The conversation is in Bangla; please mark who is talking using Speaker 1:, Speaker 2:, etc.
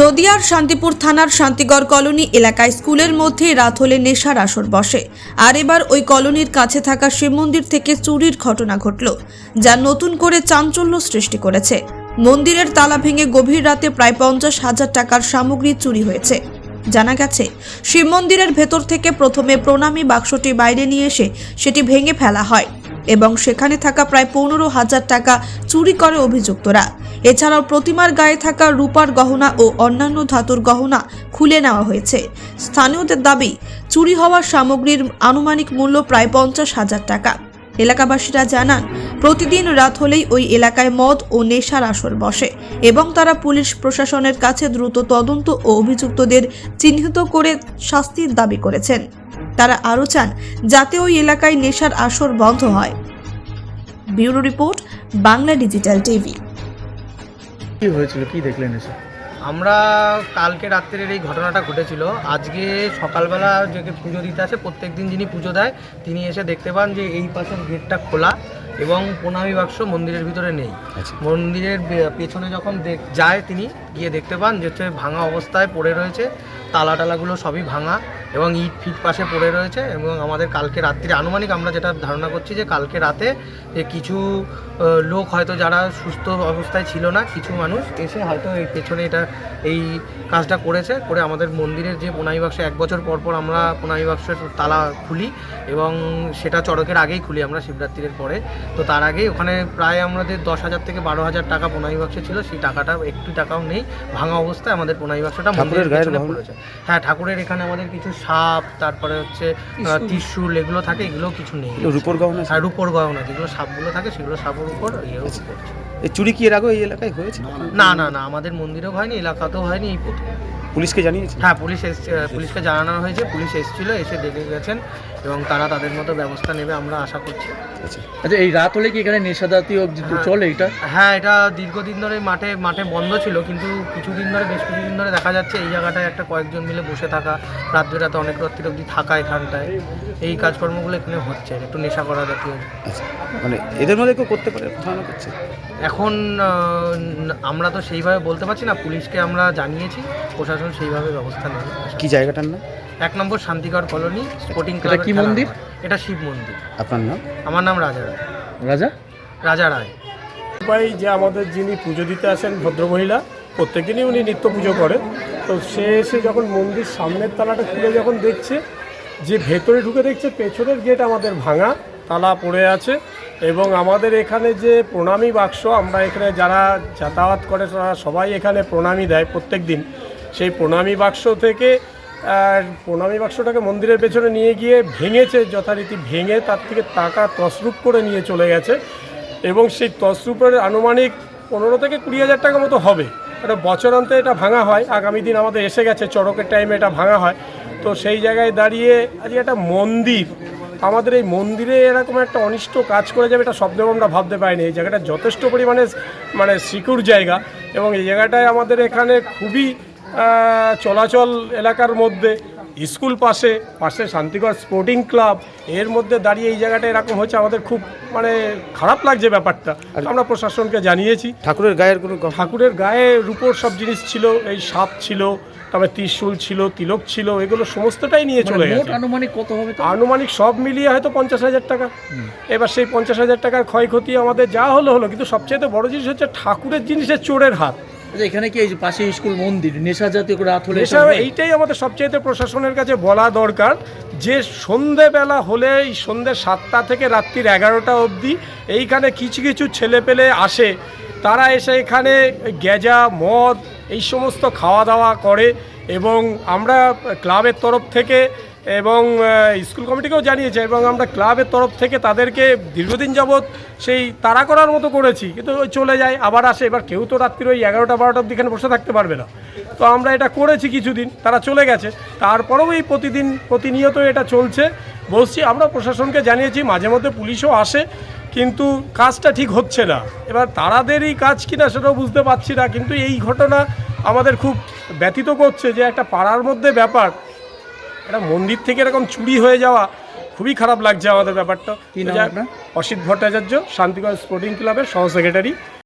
Speaker 1: নদিয়ার শান্তিপুর থানার শান্তিগড় কলোনি এলাকায় স্কুলের মধ্যে রাত হলে নেশার আসর বসে। আর এবার ওই কলোনির কাছে থাকা শিব মন্দির থেকে চুরির ঘটনা ঘটল, যা নতুন করে চাঞ্চল্য সৃষ্টি করেছে। মন্দিরের তালা ভেঙে গভীর রাতে প্রায় পঞ্চাশ হাজার টাকার সামগ্রী চুরি হয়েছে। জানা গেছে, শিব মন্দিরের ভেতর থেকে প্রথমে প্রণামী বাক্সটি বাইরে নিয়ে এসে সেটি ভেঙে ফেলা হয় এবং সেখানে থাকা প্রায় পনেরো হাজার টাকা চুরি করে অভিযুক্তরা। এছাড়াও প্রতিমার গায়ে থাকা রূপার গহনা ও অন্যান্য ধাতুর গহনা খুলে নেওয়া হয়েছে। স্থানীয়দের দাবি, চুরি হওয়া সামগ্রীর আনুমানিক মূল্য প্রায় পঞ্চাশ হাজার টাকা। এলাকাবাসীরা জানান, প্রতিদিন রাত হলেই ওই এলাকায় মদ ও নেশার আসর বসে এবং তারা পুলিশ প্রশাসনের কাছে দ্রুত তদন্ত ও অভিযুক্তদের চিহ্নিত করে শাস্তির দাবি করেছেন। তারা আরও চান, যাতে ওই এলাকায় নেশার আসর বন্ধ হয়। Bureau report, Bangla digital TV.
Speaker 2: কি হয়েছিল? কি দেখলেন এসে?
Speaker 3: আমরা কালকে রাত্রের এই ঘটনাটা ঘটেছিল। আজকে সকালবেলা যে পুজো দিতে আসে প্রত্যেক দিন যিনি পুজো দেয় তিনি এসে দেখতে পান যে এই পাশের গেটটা খোলা এবং প্রণামী বাক্স মন্দিরের ভিতরে নেই।
Speaker 2: আচ্ছা।
Speaker 3: মন্দিরের পেছনে যখন দেখ- যায় তিনি গিয়ে দেখতে পান যে হচ্ছে ভাঙা অবস্থায় পড়ে রয়েছে তালা টালাগুলো সবই ভাঙা। এবং ইট ফিট পাশে পড়ে রয়েছে এবং আমাদের কালকে রাত্রি আনুমানিক আমরা যেটা ধারণা করছি যে কালকে রাতে যে কিছু লোক হয়তো যারা সুস্থ অবস্থায় ছিল না কিছু মানুষ এসে হয়তো এই পেছনে এটা এই কাজটা করেছে করে আমাদের মন্দিরের যে পোনাই বাক্স এক বছর পর পর আমরা পোনাই বাক্সের তালা খুলি এবং সেটা চড়কের আগেই খুলি আমরা শিবরাত্রির পরে। তো তার আগেই ওখানে প্রায় আমাদের দশ হাজার থেকে বারো হাজার টাকা পোনাই বাক্সে ছিল সেই টাকাটা একটু টাকাও নেই ভাঙা অবস্থায় আমাদের পোনাই বাক্সটা মন্দিরের পেছনে পড়েছে। হ্যাঁ ঠাকুরের এখানে আমাদের কিছু সাপ তারপরে হচ্ছে ত্রিশুল। এগুলো থাকে এগুলো কিছু নেই।
Speaker 2: রুপোর গহনা?
Speaker 3: আর রূপোর গহনা যেগুলো সাপগুলো থাকে সেগুলো সাপের উপর ইয়ে
Speaker 2: আচ্ছা। এই চুরি কি এর আগে এই এলাকায় হয়েছে?
Speaker 3: না না না আমাদের মন্দিরেও হয়নি এলাকাতেও হয়নি এই প্রথম।
Speaker 2: পুলিশকে জানিয়েছে
Speaker 3: হ্যাঁ পুলিশ এসছে পুলিশকে জানানো হয়েছে পুলিশ এসেছিল এসে দেখে গেছেন এবং তারা তাদের মতো ব্যবস্থা নেবে আমরা আশা করছি।
Speaker 2: আচ্ছা।
Speaker 4: আচ্ছা এই রাত হলে কি এখানে নেশা জাতীয়
Speaker 3: হ্যাঁ।
Speaker 4: চলে এটা?
Speaker 3: হ্যাঁ এটা দীর্ঘদিন ধরে মাঠে মাঠে বন্ধ ছিল কিন্তু কিছুদিন ধরে বেশ কিছুদিন ধরে দেখা যাচ্ছে এই জায়গাটায় একটা কয়েকজন মিলে বসে থাকা রাত্রে রাতে অনেক রাত্রি অবধি থাকা এখানটায়। এই কাজকর্মগুলো এখানে হচ্ছে একটু নেশা করা জাতীয়।
Speaker 2: আচ্ছা মানে এদের মধ্যে কেউ করতে পারে ধারণা করছে?
Speaker 3: এখন আমরা তো সেইভাবে বলতে পারছি না পুলিশকে আমরা জানিয়েছি প্রশাসন সেইভাবে ব্যবস্থা নেবে
Speaker 2: কি জায়গাটার নাম?
Speaker 3: এক নম্বর শান্তিগড় কলোনি স্পোর্টিং
Speaker 4: এটা
Speaker 3: ক্লাব
Speaker 4: কি মন্দির?
Speaker 3: এটা শিব মন্দির।
Speaker 2: আপনার নাম?
Speaker 3: আমার নাম রাজা রায়।
Speaker 4: রাজা?
Speaker 3: রাজা রায়।
Speaker 5: উপায় যে আমাদের যিনি পুজো দিতে আসেন ভদ্রমহিলা প্রত্যেক দিনই উনি নিত্য পুজো করে তো সে এসে যখন মন্দির সামনের তালাটা খুলে যখন দেখছে যে ভেতরে ঢুকে দেখছে পেছনের গেট আমাদের ভাঙা তালা পড়ে আছে এবং আমাদের এখানে যে প্রণামী বাক্স আমরা এখানে যারা যাতায়াত করে তারা সবাই এখানে প্রণামী দেয় প্রত্যেক দিন সেই প্রণামী বাক্স থেকে প্রণামী বাক্সটাকে মন্দিরের পেছনে নিয়ে গিয়ে ভেঙেছে, যথারীতি ভেঙে তার থেকে টাকা তসরূপ করে নিয়ে চলে গেছে। এবং সেই তসরূপের আনুমানিক পনেরো থেকে কুড়ি হাজার টাকা মতো হবে। এটা বছরান্তে এটা ভাঙা হয়। আগামী দিন আমাদের এসে গেছে, চড়কের টাইমে এটা ভাঙা হয়। তো সেই জায়গায় দাঁড়িয়ে আজকে একটা মন্দির। আমাদের এই মন্দিরে এরকম একটা অনিষ্ট কাজ করে যাবে এটা শব্দেও আমরা ভাবতে পারিনি। এই জায়গাটা যথেষ্ট পরিমাণে মানে সিকিউর জায়গা। এবং এই জায়গাটায় আমাদের এখানে খুবই চলাচল এলাকার মধ্যে স্কুল পাশে পাশে শান্তিগড় স্পোর্টিং ক্লাব এর মধ্যে দাঁড়িয়ে এই জায়গাটা এরকম হচ্ছে আমাদের খুব মানে খারাপ লাগছে ব্যাপারটা। আমরা প্রশাসনকে জানিয়েছি।
Speaker 2: ঠাকুরের গায়ের কোনো
Speaker 5: ঠাকুরের গায়ে রূপোর সব জিনিস ছিল এই সাপ ছিল তবে ত্রিশূল ছিল তিলক ছিল এগুলো সমস্তটাই নিয়ে চলে
Speaker 4: মানে
Speaker 5: গেছে।
Speaker 4: আনুমানিক কত হবে
Speaker 5: আনুমানিক সব মিলিয়ে হয়তো পঞ্চাশ হাজার টাকা। এবার সেই পঞ্চাশ হাজার টাকার ক্ষয়ক্ষতি আমাদের যা হলো হলো কিন্তু সবচেয়ে বড় জিনিস হচ্ছে ঠাকুরের জিনিসের চোরের হাত।
Speaker 4: আচ্ছা এখানে কি এই যে পাশে স্কুল মন্দির নেশা জাতীয় করে রাত হলে
Speaker 5: এসব এইটাই আমাদের সবচেয়ে প্রশাসনের কাছে বলা দরকার যে সন্ধেবেলা হলে এই সন্ধে সাতটা থেকে রাত্রির এগারোটা অবধি এইখানে কিছু কিছু ছেলে পেলে আসে। তারা এসে এখানে গেজা মদ এই সমস্ত খাওয়া দাওয়া করে এবং আমরা ক্লাবের তরফ থেকে এবং স্কুল কমিটিকেও জানিয়েছে এবং আমরা ক্লাবের তরফ থেকে তাদেরকে দীর্ঘদিন যাবৎ সেই তাড়া করার মতো করেছি। কিন্তু ওই চলে যায়, আবার আসে। এবার কেউ তো রাত্রির ওই এগারোটা, বারোটা অবধি এখানে বসে থাকতে পারবে না। তো আমরা এটা করেছি কিছুদিন, তারা চলে গেছে। তারপরেও এই প্রতিদিন, প্রতিনিয়ত এটা চলছে। বলছি, আমরা প্রশাসনকে জানিয়েছি, মাঝে মধ্যে পুলিশও আসে, কিন্তু কাজটা ঠিক হচ্ছে না। এবার তারাদেরই কাজ কিনা সেটাও বুঝতে পারছি না, কিন্তু এই ঘটনা আমাদের খুব ব্যথিত করছে যে একটা পাড়ার মধ্যে ব্যাপার একটা মন্দির থেকে এরকম চুরি হয়ে যাওয়া খুবই খারাপ লাগছে আমাদের ব্যাপারটা। অসিত ভট্টাচার্য শান্তিগঞ্জ স্পোর্টিং ক্লাবের সহ সেক্রেটারি